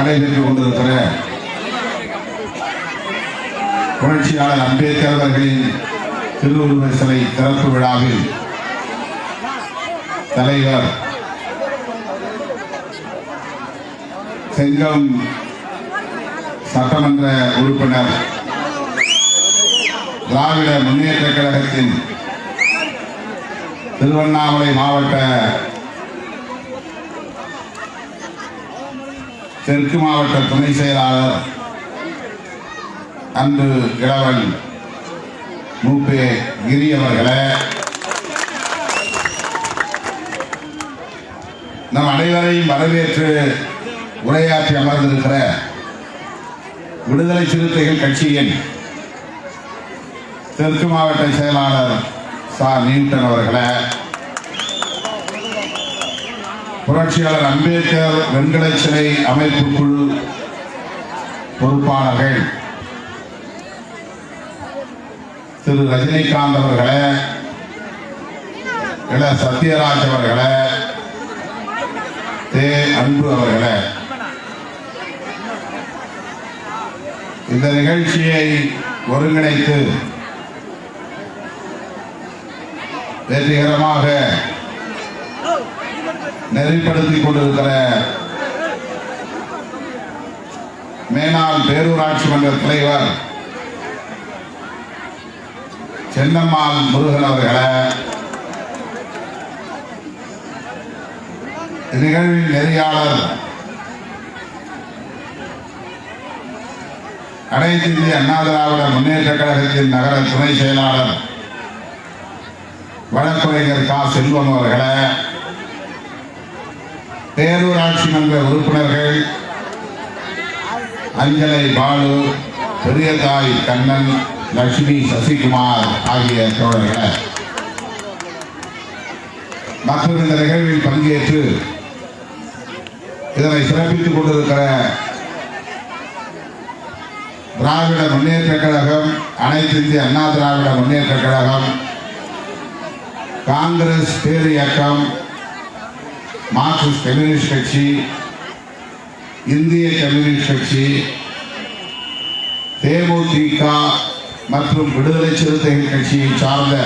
நடைபெற்றுக் கொண்டிருக்கிற புரட்சியாளர் அம்பேத்கர் அவர்களின் திருவுருவ சிலை திறப்பு விழாவில் தலைவர் செங்கம் சட்டமன்ற உறுப்பினர் திராவிட முன்னேற்ற கழகத்தின் திருவண்ணாமலை மாவட்ட தெற்கு மாவட்ட துணை செயலாளர் அன்பு இளவன் மூப்பே கிரி அவர்களே. நம் அனைவரையும் வரவேற்று உரையாற்றி அமர்ந்திருக்கிற விடுதலை சிறுத்தைகள் கட்சியின் தெற்கு மாவட்ட செயலாளர் சா. நியூட்டன் அவர்களை. புரட்சியாளர் அம்பேத்கர் வெண்கல சிலை அமைப்பு குழு பொறுப்பாளர்கள் திரு ரஜினிகாந்த் அவர்களே இள சத்யராஜ் அவர்களே தே அன்பு அவர்களே. இந்த நிகழ்ச்சியை ஒருங்கிணைத்து வெற்றிகரமாக நெறிப்படுத்திக் கொண்டிருக்கிற மேனாள் பேரூராட்சி மன்ற தலைவர் சென்னம்மாள் முருகன் அவர்களை நிகழ்வின் நெறியாளர் அனைத்திந்திய அண்ணா திராவிட முன்னேற்ற கழகத்தின் நகர துணை செயலாளர் வழக்கறிஞர் கா செல்வம் அவர்களை பேரூராட்சி மன்ற உறுப்பினர்கள் அஞ்சலை பாலு பெரியதாய் கண்ணன் லட்சுமி சசிகுமார் ஆகிய தோழர்கள். மற்றும் இந்த நிகழ்வில் பங்கேற்று இதனை சிறப்பித்துக் கொண்டிருக்கிற திராவிட முன்னேற்ற கழகம் அனைத்து இந்திய அண்ணா திராவிட முன்னேற்ற கழகம் காங்கிரஸ் பேரியக்கம் இயக்கம் மார்க்சிஸ்ட் கம்யூனிஸ்ட் கட்சி இந்திய கம்யூனிஸ்ட் கட்சி தேமுதிக மற்றும் விடுதலை சிறுத்தைகள் கட்சியை சார்ந்த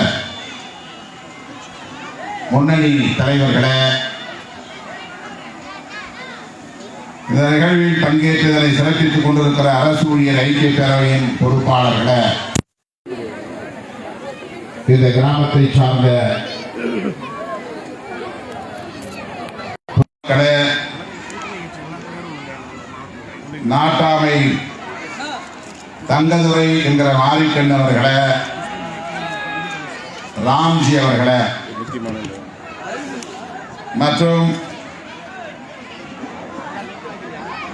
முன்னணி தலைவர்களே இந்த நிகழ்வில் பங்கேற்றதனை சிறப்பித்துக் கொண்டிருக்கிற அரசு ஊழியர் ஐக்கிய பேரவையின் பொறுப்பாளர்களே இந்த கிராமத்தை சார்ந்த கடை நாட்டாமை தங்கதுரை என்கிற மாரிக்கண்ணன் அவர்களே ராம்ஜி அவர்களே மற்றும்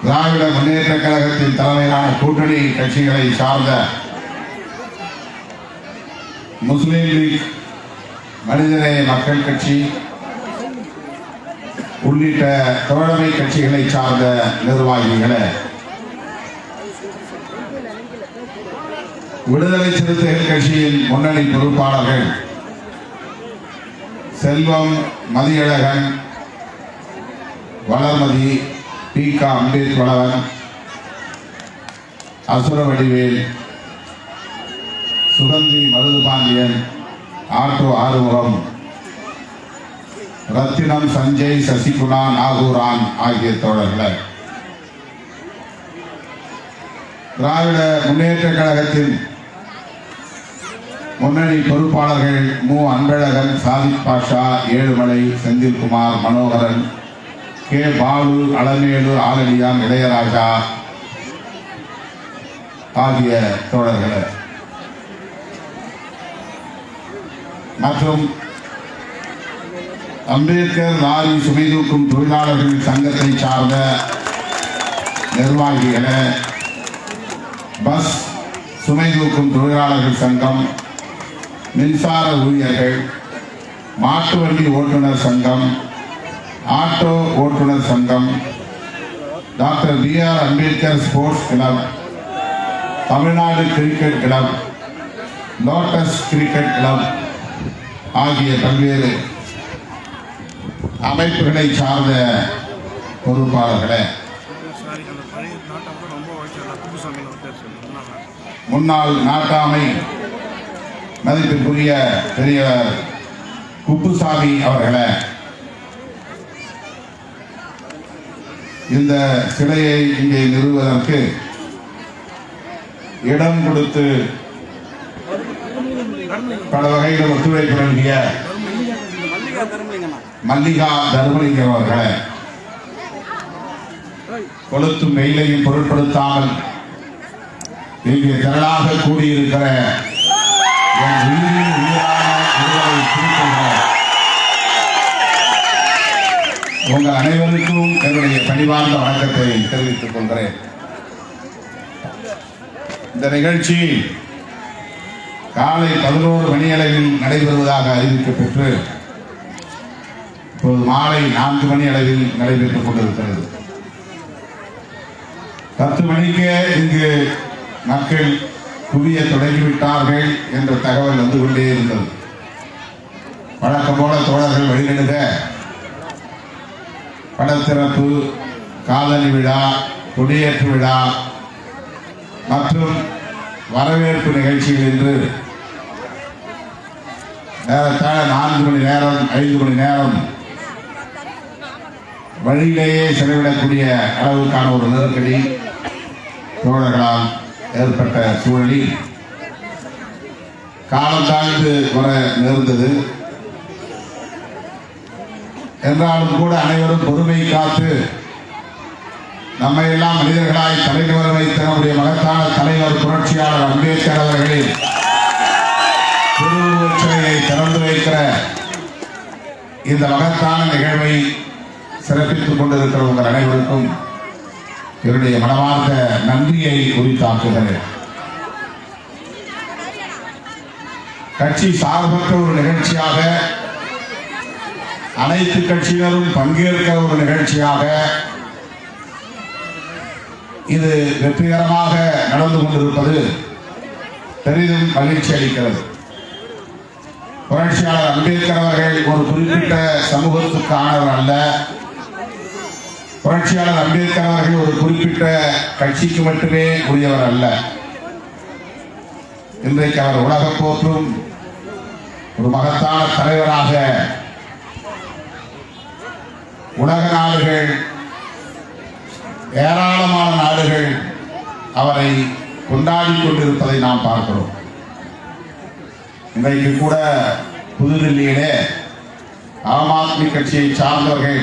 திராவிட முன்னேற்ற கழகத்தின் தலைமையிலான கூட்டணி கட்சிகளை சார்ந்த முஸ்லீம் லீக் மனிதநேய மக்கள் கட்சி உள்ளிட்ட தோழமை கட்சிகளை சார்ந்த நிர்வாகிகளை விடுதலை சிறுத்தைகள் கட்சியின் முன்னணி பொறுப்பாளர்கள் செல்வம் மதியழகன் வளர்மதி பி க அம்பேத்கரவன் அசுரவடிவேல் சுகந்தி மருதுபாண்டியன் ஆட்டோ ஆறுமுகம். ரத்தினம் சஞ்சய் சசிகுணா நாகூரான் ஆகிய தோழர்கள். திராவிட முன்னேற்ற கழகத்தின் முன்னணி பொறுப்பாளர்கள் மு. அன்பழகன் சாதிக் பாஷா ஏழுமலை செந்தில்குமார் மனோகரன் கே. பாலு அலமேலு ஆலடியான் இளையராஜா ஆகிய தோழர்கள். மற்றும் அம்பேத்கர் லாரி சுமை தூக்கும் தொழிலாளர்கள் சங்கத்தை சார்ந்த நிர்வாகிகளை பஸ் சுமை தூக்கும் தொழிலாளர்கள் சங்கம் மின்சார ஊழியர்கள் மாட்டு வண்டி ஓட்டுநர் சங்கம் ஆட்டோ ஓட்டுநர் சங்கம் doctor B R Ambedkar sports club Tamil Nadu cricket club lotus cricket club ஆகிய பல்வேறு அமைப்புகளை சார்ந்த பொறுப்பாளர்களே. முன்னாள் நாட்டாமை மதிப்பிற்குரிய பெரியவர் குப்புசாமி அவர்களை இந்த சிலையை இங்கே நிறுவுவதற்கு இடம் கொடுத்து பல வகையில் ஒத்துழைப்பு நல்கிய மல்லிகா தர்மலிங்கம் அவர்களே கொளுத்தும் வெயிலையும் பொருட்படுத்தாமல் இங்கே திரளாக கூடியிருக்கிற உங்கள் அனைவருக்கும் என்னுடைய பணிவார்ந்த வணக்கத்தை தெரிவித்துக் கொள்கிறேன். இந்த நிகழ்ச்சி காலை பதினோரு மணியளவில் நடைபெறுவதாக அறிவிக்கப்பெற்று இப்போது மாலை நான்கு மணி அளவில் நடைபெற்றுக் கொண்டிருக்கிறது. பத்து மணிக்கே இங்கு மக்கள் குவிய தொடங்கிவிட்டார்கள் என்ற தகவல் வந்து கொண்டே இருந்தது. வழக்கம் போல தோழர்கள் வழிநடுக. படத்திறப்பு காதணி விழா கொடியேற்று விழா மற்றும் வரவேற்பு நிகழ்ச்சிகள் என்று ஏறத்தாழ நான்கு மணி நேரம் ஐந்து மணி நேரம் வழியிலேயே செலவிடக்கூடிய அளவுக்கான ஒரு நெருக்கடி தோழர்களால் ஏற்பட்ட சூழலில் காலம் தாழ்ந்து வர நேர்ந்தது. என்றாலும் கூட அனைவரும் பொறுமை காத்து நம்மை எல்லாம் மனிதர்களாய் தலைவர் வைத்த நம்முடைய மகத்தான தலைவர் புரட்சியாளர் அம்பேத்கர் அவர்களின் திருவுருவச் சிலையை திறந்து வைக்கிற இந்த மகத்தான நிகழ்வை சிறப்பித்துக் கொண்டிருக்கிற உங்கள் அனைவருக்கும் என்னுடைய மனமார்ந்த நன்றியை குறித்தாக்குகிறேன். கட்சி சார்பற்ற ஒரு நிகழ்ச்சியாக அனைத்து கட்சியினரும் பங்கேற்கிற ஒரு நிகழ்ச்சியாக இது வெற்றிகரமாக நடந்து கொண்டிருப்பது பெரிதும் மகிழ்ச்சி அளிக்கிறது. புரட்சியாளர் அம்பேத்கர் அவர்கள் ஒரு குறிப்பிட்ட சமூகத்துக்கானவர் அல்ல. புரட்சியாளர் அம்பேத்கர் அவர்கள் ஒரு குறிப்பிட்ட கட்சிக்கு மட்டுமே உரியவர் அல்ல. இன்றைக்கு அவர் உலக போற்றும் ஒரு மகத்தான தலைவராக உலக நாடுகள் ஏராளமான நாடுகள் அவரை கொண்டாடி கொண்டிருப்பதை நாம் பார்க்கிறோம். இன்றைக்கு கூட புதுதில்லியிலே ஆம் ஆத்மி கட்சியை சார்ந்தவர்கள்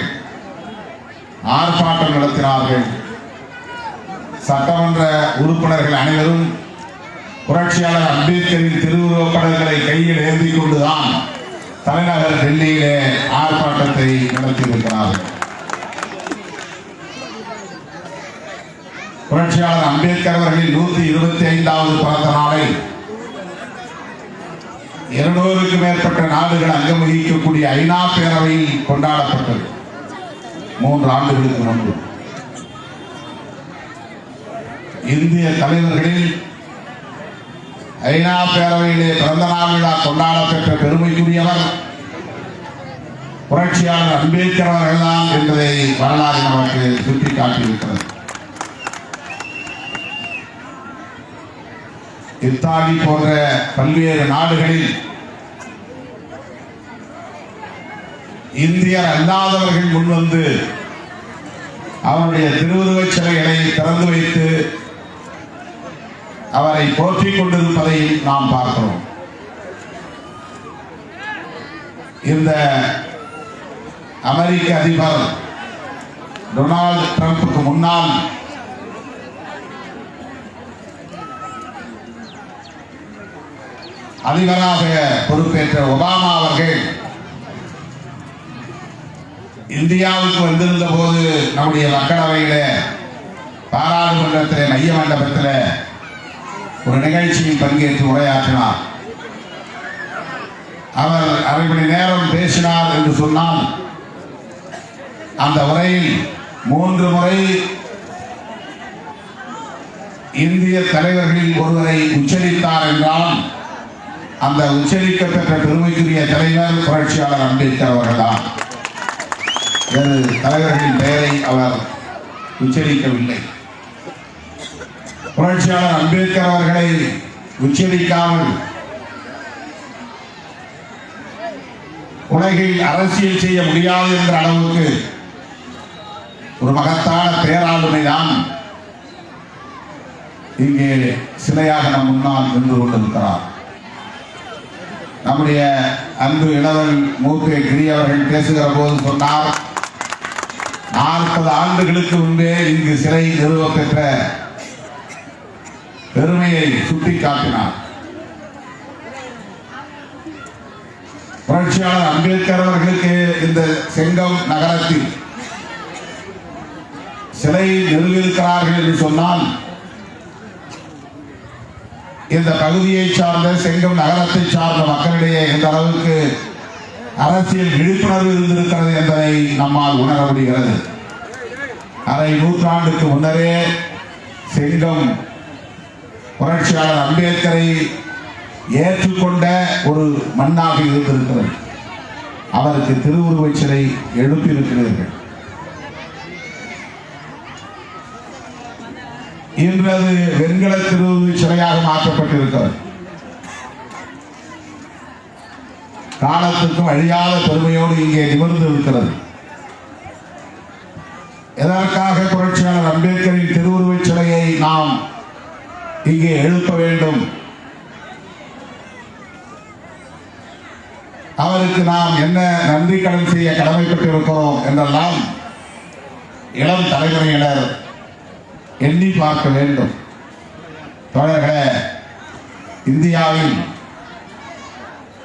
ஆர்ப்பாட்டம் நடத்தினார்கள். சட்டமன்ற உறுப்பினர்கள் அனைவரும் புரட்சியாளர் அம்பேத்கரின் திருவுருவப் படங்களை கையில் ஏந்தி கொண்டுதான் தலைநகர் டெல்லியிலே ஆர்ப்பாட்டத்தை நடத்தியிருக்கிறார்கள். புரட்சியாளர் அம்பேத்கர் அவர்களின் நூத்தி இருபத்தி ஐந்தாவது பிறந்த நாளை இருநூறுக்கு மேற்பட்ட நாடுகள் அங்கம் வகிக்கக்கூடிய ஐநா பேரவையில் கொண்டாடப்பட்டது. மூன்று ஆண்டுகளுக்கு முன்பு. இந்திய தலைவர்களில் ஐநா பேரவையிலே பிறந்த நாள் விழா கொண்டாட பெற்ற பெருமைக்குரியவர் புரட்சியாளர் அம்பேத்கர் அவர்கள்தான் என்பதை வரலாறு நமக்கு சுட்டிக்காட்டியிருக்கிறது. இத்தாலி போன்ற பல்வேறு நாடுகளில் இந்தியர் அல்லாதவர்கள் முன்வந்து அவருடைய திருவுருவச் சிலைகளை திறந்து வைத்து அவரை போற்றிக் கொண்டிருப்பதை நாம் பார்க்கிறோம். இந்த அமெரிக்க அதிபர் டொனால்டு ட்ரம்புக்கு முன்னால் அதிபராக பொறுப்பேற்ற ஒபாமா அவர்கள் இந்தியாவுக்கு வந்திருந்த போது நம்முடைய மக்களவையில பாராளுமன்றத்தில் மைய மண்டபத்தில் ஒரு நிகழ்ச்சியில் பங்கேற்று உரையாற்றினார். அவர் அரை மணி நேரம் பேசினார் என்று சொன்னால் அந்த உரையில் மூன்று முறை இந்திய தலைவர்களில் ஒருவரை உச்சரித்தார் என்றால் அந்த உச்சரிக்கப்பெற்ற பெருமைக்குரிய தலைவர் புரட்சியாளர் அம்பேத்கர் அவர்கள்தான். எனது தலைவர்களின் பெயரை அவர் உச்சரிக்கவில்லை. புரட்சியாளர் அம்பேத்கர் அவர்களை உச்சரிக்காமல் உலகில் அரசியல் செய்ய முடியாது என்ற அளவுக்கு ஒரு மகத்தான பேராளுமை தான் இங்கே சிலையாக நம் முன்னால் நின்று கொண்டிருக்கிறார். நம்முடைய அன்பு இளவல் மூத்த கிரி அவர்கள் பேசுகிற போது சொன்னார் நாற்பது ஆண்டுகளுக்கு முன்பே இங்கு சிலை நிறுவ பெற்ற பெருமையை சுட்டிக்காட்டினார். புரட்சியாளர் அம்பேத்கர் அவர்களுக்கு இந்த செங்கம் நகரத்தில் சிலை நிறுவியிருக்கிறார்கள் என்று சொன்னால் இந்த பகுதியை சார்ந்த செங்கம் நகரத்தை சார்ந்த மக்களிடையே எந்த அளவுக்கு அரசியல் விழிப்புணர்வு இருந்திருக்கிறது என்பதை நம்மால் உணர முடிகிறது. அரை நூற்றாண்டுக்கு முன்னரே செங்கம் புரட்சியாளர் அம்பேத்கரை ஏற்றுக்கொண்ட ஒரு மண்ணாக இருந்திருக்கிறது. அவருக்கு திருவுருவச் சிலை எழுப்பியிருக்கிறீர்கள். இன்று அது வெண்கல திருவுருவச் சிலையாக மாற்றப்பட்டிருக்கிறது. காலத்துக்கும் அழியாத பெருமையோடு இங்கே நிமிர்ந்து இருக்கிறது. எதற்காக புரட்சியாளர் அம்பேத்கரின் திருவுருவச் சிலையை நாம் இங்கே எழுப்ப வேண்டும்? அவருக்கு நாம் என்ன நன்றி கடன் செய்ய கடமைப்பட்டிருக்கிறோம் என்றெல்லாம் இளம் தலைமுறையினர் எண்ணி பார்க்க வேண்டும். தொடர்க இந்தியாவின்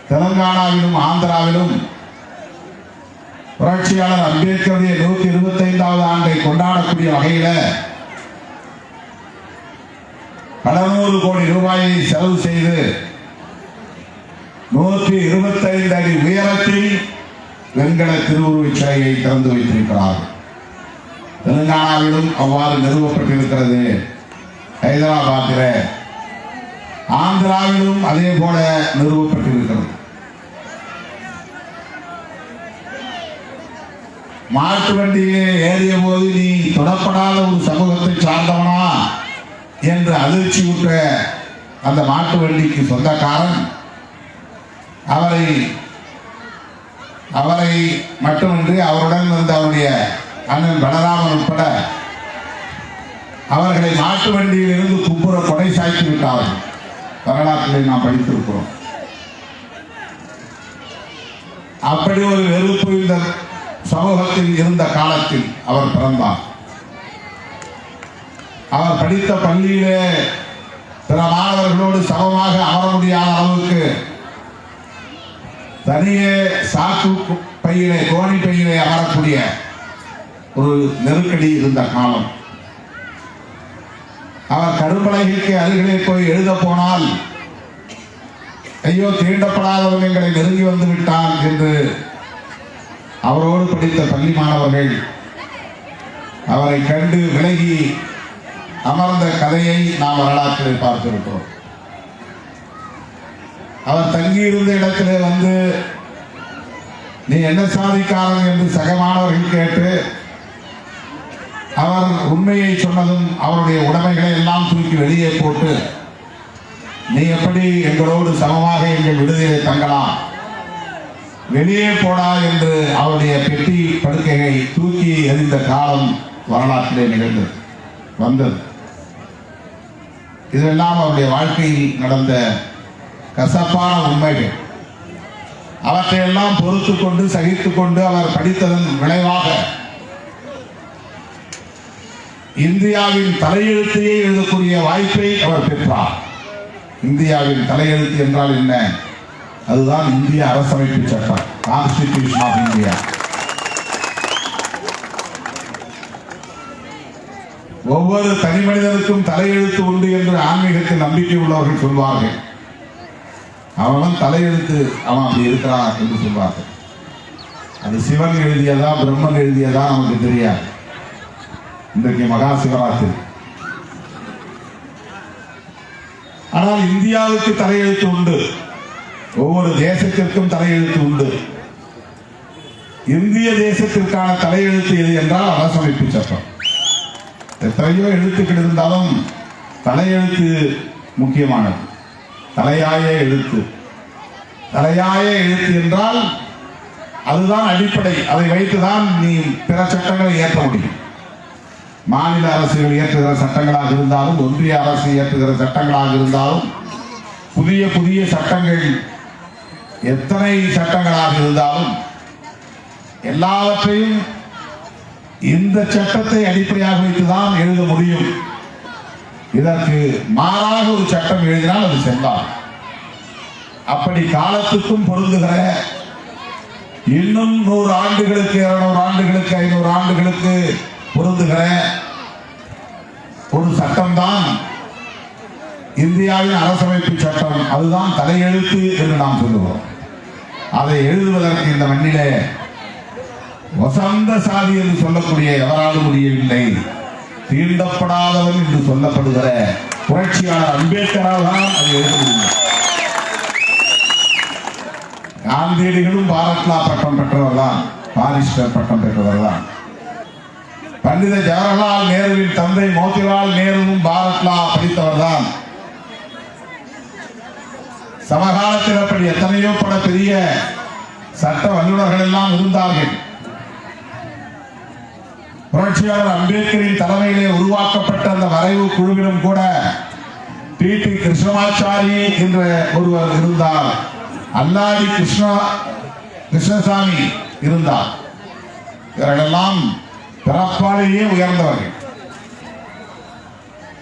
தெலங்கானாவிலும் ஆந்திராவிலும் புரட்சியாளர் அம்பேத்கருடைய நூத்தி இருபத்தைந்தாவது ஆண்டை கொண்டாடக்கூடிய வகையில கடநூறு கோடி ரூபாயை செலவு செய்து நூற்றி இருபத்தைந்து அடி உயரத்தில் வெண்கல திருவுருவச் சிலையை திறந்து வைத்திருக்கிறார். தெலுங்கானாவிலும் அவ்வாறு நிறுவப்பட்டிருக்கிறது. ஹைதராபாத்தில ஆந்திராவிலும் அதே போல நிறுவப்பட்டிருக்கிறது. மாட்டு வண்டியிலே ஏறிய போது நீ தொடப்படாத ஒரு சமூகத்தை சார்ந்தவனா? என்று அதிர்ச்சி விட்ட அந்த மாட்டு வண்டிக்கு சொந்தக்காரன் அவரை அவரை மட்டுமின்றி அவருடன் வந்த அவருடைய அண்ணன் பலராமன் உட்பட அவர்களை மாட்டு வண்டியில் இருந்து குப்புற கொடை சாய்த்து விட்டார்கள். வரலாற்றிலே நாம் படித்திருக்கிறோம். அப்படி ஒரு வெறுப்பு இந்த சமூகத்தில் இருந்த காலத்தில் அவர் பிறந்தார். அவர் படித்த பள்ளியிலே பிற மாணவர்களோடு சமமாக அமர முடியாத அளவுக்கு தனியே சாக்கு பையிலே கோணி பையிலே அமரக்கூடிய ஒரு நெருக்கடி இருந்த காலம். அவர் கரும்பலகைக்கு அருகிலே போய் எழுத போனால் ஐயோ தீண்டப்படாதவன் எங்களை நெருங்கி வந்து விட்டான் என்று அவரோடு படித்த பள்ளி மாணவர்கள் அவரை கண்டு விலகி அமர்ந்த கதையை நாம் வரலாற்றில் பார்த்திருக்கிறோம். அவர் தங்கியிருந்த இடத்திலே வந்து நீ என்ன சாதிக்காரன்? என்று சக மாணவர்கள் கேட்டு அவர் உண்மையை சொன்னதும் அவருடைய உடைமைகளை எல்லாம் தூக்கி வெளியே போட்டு நீ எப்படி எங்களோடு சமமாக எங்கள் விடுதியை தங்கலாம்? வெளியே போடா என்று அவருடைய பெட்டி படுக்கையை தூக்கி எறிந்த காலம் வரலாற்றிலே நிகழ்ந்தது வந்தது. இதெல்லாம் அவருடைய வாழ்க்கையில் நடந்த கசப்பான உண்மைகள். அவற்றையெல்லாம் பொறுத்து கொண்டு சகித்து கொண்டு அவர் படித்ததன் விளைவாக இந்தியாவின் தலையெழுத்தையே எழுதக்கூடிய வாய்ப்பை அவர் பெற்றார். இந்தியாவின் தலையெழுத்து என்றால் என்ன? அதுதான் இந்திய அரசமைப்பு சட்டம். கான்ஸ்டிடியூஷன் ஆஃப் இந்தியா ஒவ்வொரு தனி மனிதனுக்கும் தலையெழுத்து உண்டு என்று ஆன்மீகத்தில் நம்பிக்கை உள்ளவர்கள் சொல்வார்கள். அவன் தலையெழுத்து அவன் அப்படி இருக்கிறான் என்று சொல்வார்கள். அது சிவன் எழுதியதா பிரம்மன் எழுதியதா நமக்கு தெரியாது. இன்றைக்கு மகா சிவராத்திரி. ஆனால் இந்தியாவுக்கு தலையெழுத்து உண்டு. ஒவ்வொரு தேசத்திற்கும் தலையெழுத்து உண்டு. இந்திய தேசத்திற்கான தலையெழுத்து எது என்றால் அரசமைப்பு சட்டம். எத்தனையோ எழுத்துக்கள் இருந்தாலும் தலையெழுத்து முக்கியமானது. தலையாய எழுத்து. தலையாய எழுத்து என்றால் அதுதான் அடிப்படை. அதை வைத்துதான் நீ பிற சட்டங்களை இயற்ற முடியும். மாநில அரசுகள் இயற்றுகிற சட்டங்களாக இருந்தாலும் ஒன்றிய அரசு இயற்றுகிற சட்டங்களாக இருந்தாலும் புதிய புதிய சட்டங்கள் எத்தனை சட்டங்களாக இருந்தாலும் எல்லாவற்றையும் இந்த சட்டத்தை அடிப்படையாக வைத்துதான் எழுத முடியும். இதற்கு மாறாக ஒரு சட்டம் எழுதினால் அது செல்லாது. அப்படி காலத்துக்கும் பொருந்துகிற இன்னும் நூறு ஆண்டுகளுக்கு இருநூறு ஆண்டுகளுக்கு ஐநூறு ஆண்டுகளுக்கு பொருந்துகிற ஒரு சட்டம்தான் இந்தியாவின் அரசமைப்பு சட்டம். அதுதான் தலையெழுத்து என்று நாம் சொல்லுவோம். அதை எழுதுவதற்கு இந்த மண்ணிலே வசந்த சாதி என்று சொல்லக்கூடிய எவராலும் முடியவில்லை. தீண்டப்படாதவன் என்று சொல்லப்படுகிற புரட்சியாளர் அம்பேத்கரால் தான் அதை எழுத முடியும் காந்தியடிகளும் பாரத்லா பட்டம் பெற்றவர் தான் பாரிஸ்டர் பட்டம் பெற்றவர் தான் பண்டித ஜவஹர்லால் நேருவின் தந்தை மோதிலால் நேருவும் பாரத்லா படித்தவர் தான் சமகாலத்தில் அப்படி எத்தனையோ பல பெரிய சட்ட வல்லுநர்கள் எல்லாம் இருந்தார்கள். புரட்சியாளர் அம்பேத்கரின் தலைமையிலே உருவாக்கப்பட்ட அந்த வரைவு குழுவிலும் கூட டி டி. கிருஷ்ணமாச்சாரி என்ற ஒருவர் இருந்தார். அல்லாடி கிருஷ்ணா கிருஷ்ணசாமி இருந்தார். இவர்களெல்லாம் பிறப்பாலேயே உயர்ந்தவர்கள்.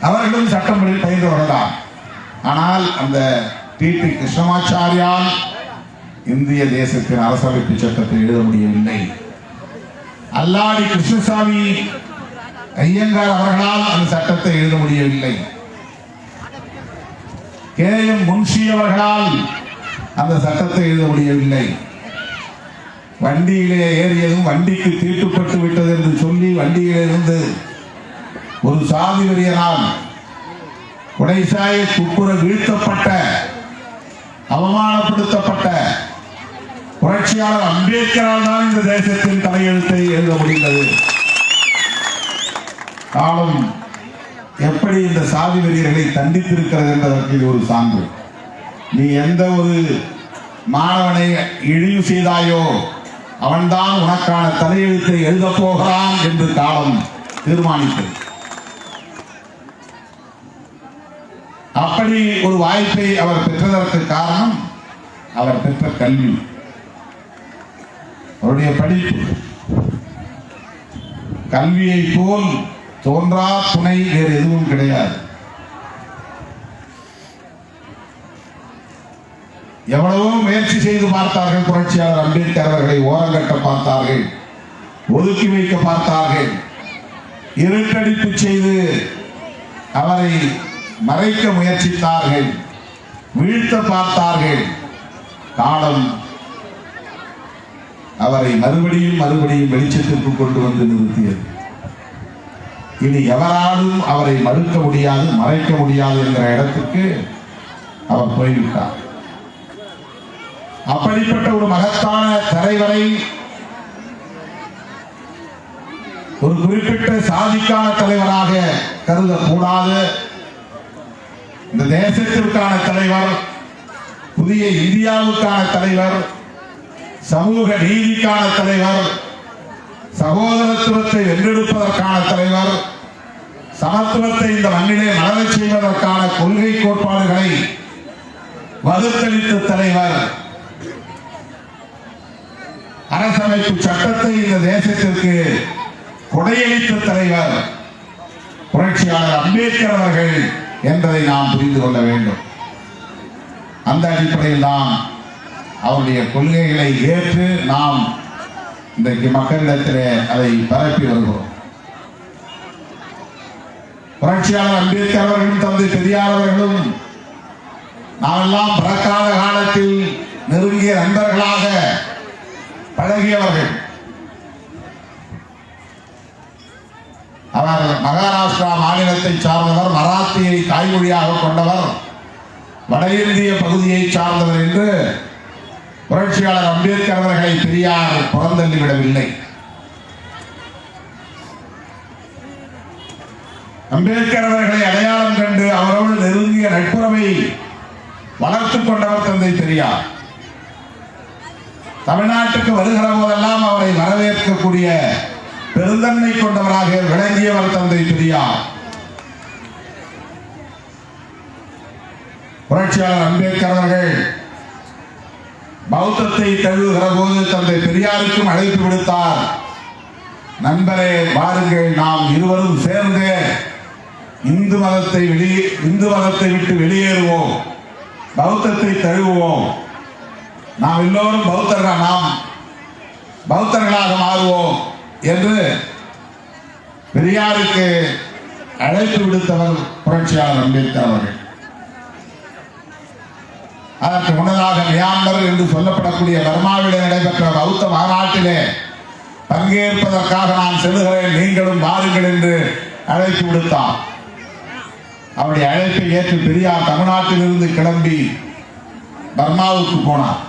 அவர்களும் சட்டம் பயின்றவர்கள் தான் ஆனால் அந்த டி. கிருஷ்ணமாச்சாரியால் இந்திய தேசத்தின் அரசமைப்பு சட்டத்தை எழுத முடியவில்லை. அல்லாடி கிருஷ்ணசாமி ஐயங்கார் அவர்களால் அந்த சட்டத்தை எழுத முடியவில்லை. கே. எம். முன்ஷி அவர்களால் அந்த சட்டத்தை எழுத முடியவில்லை. வண்டியிலே ஏறியதும் வண்டிக்கு தீட்டுப்பட்டு விட்டது என்று சொல்லி வண்டியிலே இருந்து ஒரு சாதி வெறியனால் உடைசாய துப்புர வீழ்த்தப்பட்ட அவமானப்படுத்தப்பட்ட புரட்சியாளர் அம்பேத்கரால் தான் இந்த தேசத்தின் தலையெழுத்தை எழுத முடிந்தது. காலம் எப்படி இந்த சாதி வெறியர்களை தண்டித்திருக்கிறது என்பதற்கு இது ஒரு சான்று. நீ எந்த ஒரு மாணவனை இழிவு செய்தாயோ அவன்தான் உனக்கான தலையெழுத்தை எழுதப் போகிறான் என்று காலம் தீர்மானித்தது. அப்படி ஒரு வாய்ப்பை அவர் பெற்றதற்கு காரணம் அவர் பெற்ற கல்வி. அவருடைய படிப்பு. கல்வியை போல் தோன்றா துணை வேறு எதுவும் கிடையாது. எவ்வளவோ முயற்சி செய்து பார்த்தார்கள் புரட்சியாளர் அம்பேத்கர் அவர்களை ஓரங்கட்ட பார்த்தார்கள் ஒதுக்கி வைக்க பார்த்தார்கள். இருட்டடிப்பு செய்து அவரை மறைக்க முயற்சித்தார்கள். வீழ்த்த பார்த்தார்கள். காலம் அவரை மறுபடியும் மறுபடியும் வெளிச்சத்திற்கு கொண்டு வந்து நிறுத்தியது. இனி எவராலும் அவரை மறுக்க முடியாது மறைக்க முடியாது என்கிற இடத்துக்கு அவர் போய்விட்டார். அப்படிப்பட்ட ஒரு மகத்தான தலைவரை ஒரு குறிப்பிட்ட சாதிக்கான தலைவராக கருதக்கூடாது. இந்த தேசத்திற்கான தலைவர் புதிய இந்தியாவுக்கான தலைவர் சமூக நீதிக்கான தலைவர் சகோதரத்துவத்தை வென்றெடுப்பதற்கான தலைவர் சமத்துவத்தை இந்த மண்ணிலே மலரச் செய்வதற்கான கொள்கை கோட்பாடுகளை வகுத்தளித்த தலைவர். அரசமைப்பு சட்டத்தை இந்த தேசத்திற்கு கொடையளித்த தலைவர். புரட்சியாளர் அம்பேத்கர் அவர்கள் என்பதை நாம் புரிந்து கொள்ள வேண்டும். அந்த அடிப்படையில் தான் அவருடைய கொள்கைகளை ஏற்று நாம் இன்றைக்கு மக்களிடத்திலே அதை பரப்பி வருகிறோம். புரட்சியாளர் அம்பேத்கர் அவர்களும் தந்தை பெரியார் அவர்களும் நாமெல்லாம் பிறக்காத காலத்தில் நெருங்கிய நண்பர்களாக பழகியவர்கள். அவர் மகாராஷ்டிரா மாநிலத்தை சார்ந்தவர் மராத்தியை தாய்மொழியாக கொண்டவர் வட இந்திய பகுதியை சார்ந்தவர் என்று புரட்சியாளர் அம்பேத்கர் அவர்களை பெரியார் புறந்தள்ளிவிடவில்லை. அம்பேத்கர் அவர்களை அடையாளம் கண்டு அவரோடு நெருங்கிய நட்புறவை வளர்த்துக் கொண்டவர் தந்தை பெரியார். தமிழ்நாட்டுக்கு வருகிற போதெல்லாம் அவரை வரவேற்கக்கூடிய பெருந்தன்மை கொண்டவராக விளங்கியவர் தந்தை பெரியார். புரட்சியாளர் அம்பேத்கர் அவர்கள் பௌத்தத்தை தழுவுகிற போது தந்தை பெரியாருக்கும் அழைப்பு விடுத்தார். நண்பரே வாருங்கள் நாம் இருவரும் சேர்ந்து இந்து மதத்தை வெளியே இந்து மதத்தை விட்டு வெளியேறுவோம். பௌத்தத்தை தழுவுவோம். நாம் எல்லோரும் பௌத்தர்கள்? நாம் பௌத்தர்களாக மாறுவோம். என்று பெரியாருக்கு அழைப்பு விடுத்தவர் புரட்சியாளர் அம்பேத்கர் அவர்கள். அதற்கு முன்னதாக மியான்மர் என்று சொல்லப்படக்கூடிய பர்மாவிலே நடைபெற்ற பௌத்த மாநாட்டிலே பங்கேற்பதற்காக நான் செல்லுகிறேன் நீங்களும் வாருங்கள் என்று அழைப்பு விடுத்தார். அவருடைய அழைப்பை ஏற்று பெரியார் தமிழ்நாட்டிலிருந்து கிளம்பி பர்மாவுக்கு போனார்.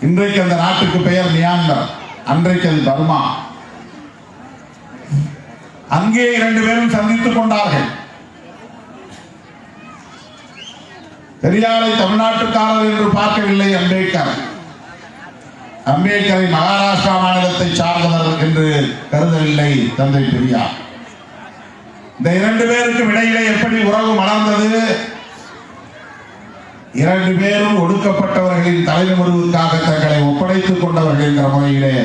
இன்றைக்கு அந்த நாட்டுக்கு பெயர் மியான்மர். அன்றைக்கு அது பர்மா அங்கே இரண்டு பேரும் சந்தித்துக் கொண்டார்கள். பெரியாரை தமிழ்நாட்டுக்காரர் என்று பார்க்கவில்லை அம்பேத்கர். அம்பேத்கரை மகாராஷ்டிரா மாநிலத்தை சார்ந்தவர் என்று கருதவில்லை தந்தை பெரியார். இந்த இரண்டு பேருக்கும் இடையிலே எப்படி உறவு மலர்ந்தது? இரண்டு பேரும் ஒடுக்கப்பட்டவர்களின் தலைமுறைவுக்காக தங்களை ஒப்படைத்துக் கொண்டவர்கள் என்ற முறையிலே.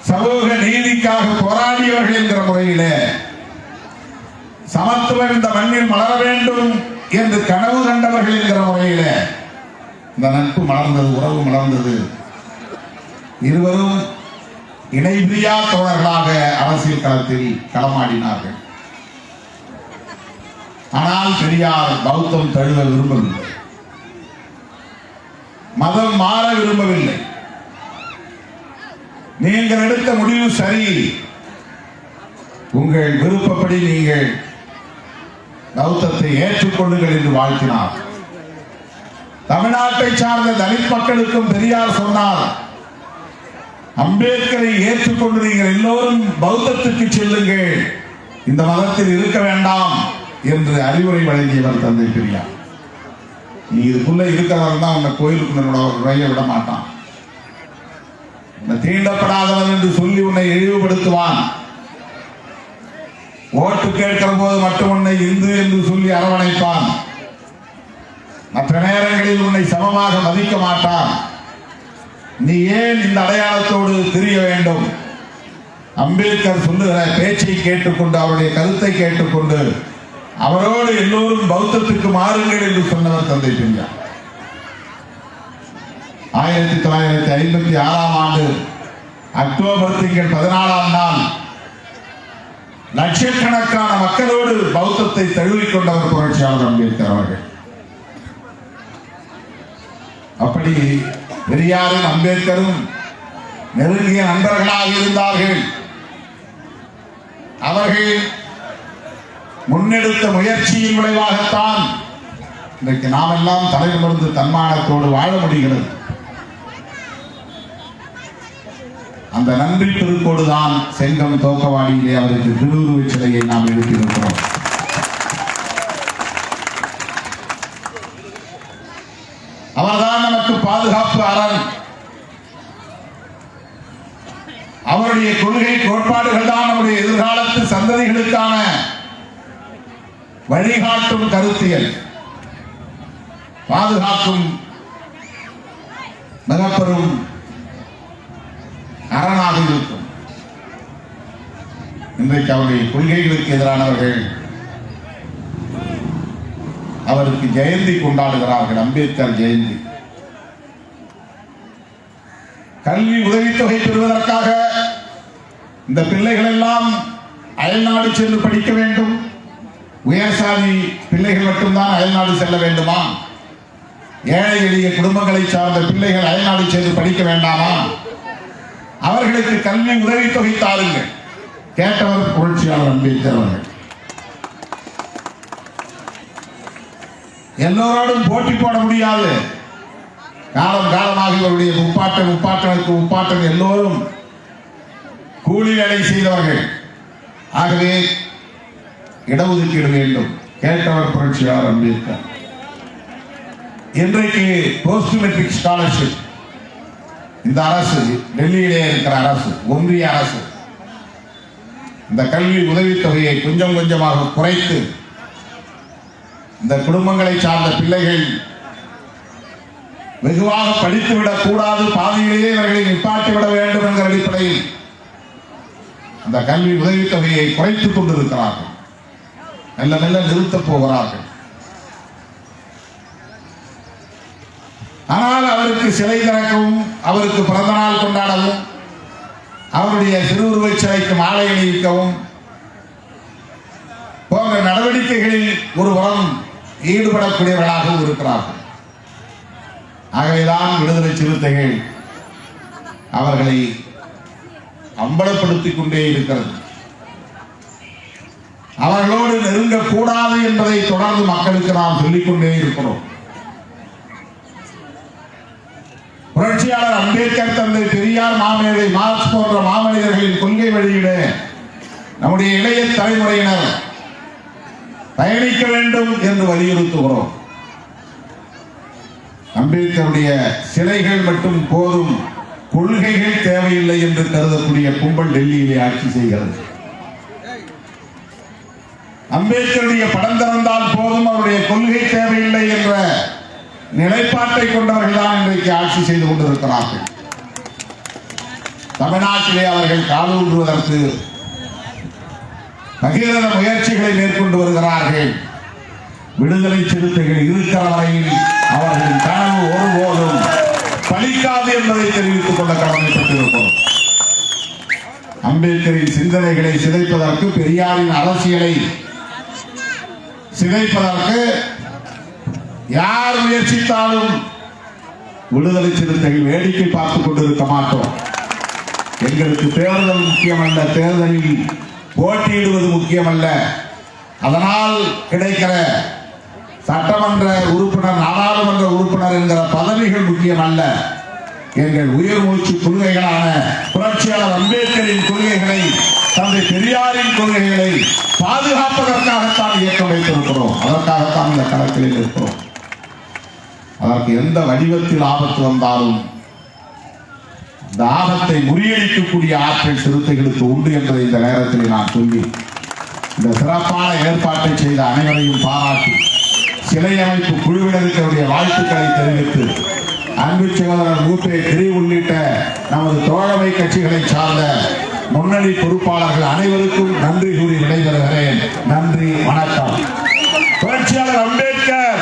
சமூக நீதிக்காக போராடியவர்கள் என்ற முறையிலே. சமத்துவம் இந்த மண்ணில் மலர வேண்டும் என்று கனவு கண்டவர்கள் என்கிற முறையிலே. இந்த நட்பு மலர்ந்தது உறவு மலர்ந்தது. இருவரும் இணைபிரியா தோழர்களாக அரசியல் களத்தில் களமாடினார்கள். ஆனால் பெரியார் பௌத்தம் தழுவ விரும்பவில்லை. மதம் மாற விரும்பவில்லை. நீங்கள் எடுத்த முடிவு சரி உங்கள் விருப்பப்படி நீங்கள் பௌத்தத்தை ஏற்றுக்கொள்ளுங்கள் என்று வாழ்த்தினார். தமிழ்நாட்டை சார்ந்த தலித் மக்களுக்கும் பெரியார் சொன்னார் அம்பேத்கரை ஏற்றுக்கொண்டு நீங்கள் எல்லோரும் பௌத்தத்துக்கு செல்லுங்கள். இந்த மதத்தில் இருக்க வேண்டாம். என்று அறிவுரை வழங்கியவர் தந்தை பெரியார். நீ இதுக்குள்ள இருக்கிறவன் தான் உன்னை கோயிலுக்குள்ள நுழைய விட மாட்டான். உன்னை தீண்டப்படாதவன் என்று சொல்லி உன்னை இழிவுபடுத்துவான். ஓட்டு கேட்கிற போது மட்டும் உன்னை இந்து என்று சொல்லி அரவணைப்பான். மற்ற நேரங்களில் உன்னை சமமாக மதிக்க மாட்டான். நீ ஏன் இந்த அடையாளத்தோடு திரிய வேண்டும்? அம்பேத்கர் சொல்லுகிற பேச்சை கேட்டுக்கொண்டு அவருடைய கருத்தை கேட்டுக்கொண்டு அவரோடு எல்லோரும் பௌத்தத்துக்கு மாறுங்கள் என்று சொன்னவர் தந்தை பெரியார். ஆயிரத்தி தொள்ளாயிரத்தி ஐம்பத்தி ஆறாம் ஆண்டு அக்டோபர் திங்கள் பதினாலாம் நாள் லட்சக்கணக்கான மக்களோடு பௌத்தத்தை தழுவிக் கொண்டவர் புரட்சியாளர் அம்பேத்கர் அவர்கள். அப்படி பெரியாரும் அம்பேத்கரும் நெருங்கிய நண்பர்களாக இருந்தார்கள். அவர்கள் முன்னெடுத்த முயற்சியின் விளைவாகத்தான் இன்றைக்கு நாம் எல்லாம் தலைநிமிர்ந்து தன்மானத்தோடு வாழ முடிகிறது. அந்த நன்றி திருக்கோடு தான் செங்கம் தோக்கவாடியிலே அவருக்கு திருவுருவச் சிலையை நாம் எழுப்பியிருக்கிறோம் அவர்தான் நமக்கு பாதுகாப்பு அரண். அவருடைய கொள்கை கோட்பாடுகள் தான் நம்முடைய எதிர்காலத்து சந்ததிகளுக்கான வழிகாட்டும் கருத்தியல். பாதுகாக்கும் மிகப்பெரும் அரணாக இருக்கும். இன்றைக்கு அவருடைய கொள்கைகளுக்கு எதிரானவர்கள் அவருக்கு ஜெயந்தி கொண்டாடுகிறார்கள் அம்பேத்கர் ஜெயந்தி. கல்வி உதவித்தொகை பெறுவதற்காக இந்த பிள்ளைகள் எல்லாம் அயல்நாடு சென்று படிக்க வேண்டும். உயர்சாதி பிள்ளைகள் மட்டும்தான் அயல்நாடு செல்ல வேண்டுமா? ஏழை எளிய குடும்பங்களை சார்ந்த பிள்ளைகள் அயல்நாடு சென்று படிக்க வேண்டாமா? அவர்களுக்கு கல்வி உதவித்தொகை தாருங்கள். கேட்டவர் புரட்சியாளர் அம்பேத்கர் அவர்கள். எல்லோரோடும் போட்டி போட முடியாது. காலம் காலமாக இவருடைய முப்பாட்டன் முப்பாட்டனுக்கு முப்பாட்டன் எல்லோரும் கூலி வேலை செய்தவர்கள். ஆகவே இடஒதுக்கீடு வேண்டும். கேட்டவர் புரட்சியார் அம்பேத்கர். இன்றைக்கு போஸ்ட் மெட்ரிக் ஸ்காலர்ஷிப் இந்த அரசு டெல்லியிலே இருக்கிற அரசு ஒன்றிய அரசு இந்த கல்வி உதவித்தொகையை கொஞ்சம் கொஞ்சமாக குறைத்து இந்த குடும்பங்களை சார்ந்த பிள்ளைகள் வெகுவாக படித்துவிடக் கூடாது பாதியிலேயே இவர்களை நிப்பாட்டிவிட வேண்டும் என்கிற அடிப்படையில் அந்த கல்வி உதவித்தொகையை குறைத்துக் கொண்டிருக்கிறார்கள். நல்ல மெல்ல நிறுத்தப் போகிறார்கள் ஆனால் அவருக்கு சிலை திறக்கவும் அவருக்கு பிறந்த நாள் கொண்டாடவும் அவருடைய திருவுருவச் சிலைக்கு மாலை அணிவிக்கவும் போன்ற நடவடிக்கைகளில் ஒருபுறம் ஈடுபடக்கூடியவர்களாகவும் இருக்கிறார்கள். ஆகவேதான் விடுதலை சிறுத்தைகள் அவர்களை அம்பலப்படுத்திக் கொண்டே இருக்கிறது. அவர்களோடு நெருங்கக்கூடாது என்பதை தொடர்ந்து மக்களுக்கு நாம் சொல்லிக் கொண்டே இருக்கிறோம். புரட்சியாளர் அம்பேத்கர் தந்தை பெரியார் மாமேதை மார்க்ஸ் போன்ற மாமனிதர்களின் கொள்கை வழியிட நம்முடைய இளைய தலைமுறையினர் பயணிக்க வேண்டும் என்று வலியுறுத்துகிறோம். அம்பேத்கருடைய சிலைகள் மட்டும் போதும் கொள்கைகள் தேவையில்லை என்று கருதக்கூடிய கும்பல் டெல்லியிலே ஆட்சி செய்கிறது. அம்பேத்கருடைய படம் திறந்தால் போதும் அவருடைய கொள்கை தேவையில்லை என்ற நிலைப்பாட்டை கொண்டவர்கள் தான் இன்றைக்கு ஆட்சி செய்து கொண்டிருக்கிறார்கள். தமிழ்நாட்டிலே அவர்கள் காலூன்றுவதற்கு பகிரத முயற்சிகளை மேற்கொண்டு வருகிறார்கள். விடுதலை சிறுத்தைகள் இருக்கிற வரையில் அவர்களின் கனவு ஒருபோதும் பலிக்காது என்பதை தெரிவித்துக் கொள்ள கடமைப்பட்டிருக்கிறோம் அம்பேத்கரின் சிந்தனைகளை சிதைப்பதற்கு பெரியாரின் அரசியலை சிதைப்பதற்கு யார் முயற்சித்தாலும் விடுதலை சிறுத்தைகள் வேடிக்கை பார்த்துக் கொண்டிருக்க மாட்டோம். எங்களுக்கு தேர்தல் முக்கியமல்ல தேர்தலில் போட்டியிடுவது முக்கியமல்ல. அதனால் கிடைக்கிற சட்டமன்ற உறுப்பினர் நாடாளுமன்ற உறுப்பினர் என்கிற பதவிகள் முக்கியமல்ல. எங்கள் உயிர் மூச்சு கொள்கைகளான புரட்சியாளர் அம்பேத்கரின் கொள்கைகளை தந்தை பெரியாரின் கொள்கைகளை பாதுகாப்பதற்காகத்தான் இயக்கம் வைத்திருக்கிறோம். அதற்காகத்தான் இந்த கணக்கில் இருக்கிறோம். அதற்கு எந்த வடிவத்தில் ஆபத்து வந்தாலும் இந்த ஆபத்தை முறியடிக்கக்கூடிய ஆற்றல் சிறுத்தைகளுக்கு உண்டு என்பதை இந்த நேரத்தில் நான் சொல்லி இந்த சிறப்பான ஏற்பாட்டை செய்த அனைவரையும் பாராட்டி சிலை அமைப்பு குழுவினருக்கு வாழ்த்துக்களை தெரிவித்து அன்பு சகோதரர் மூப்பே கிரி உள்ளிட்ட நமது தோழமை கட்சிகளை சார்ந்த முன்னணி பொறுப்பாளர்கள் அனைவருக்கும் நன்றி கூறி விடைபெறுகிறேன். நன்றி வணக்கம். புரட்சியாளர் அம்பேத்கர்.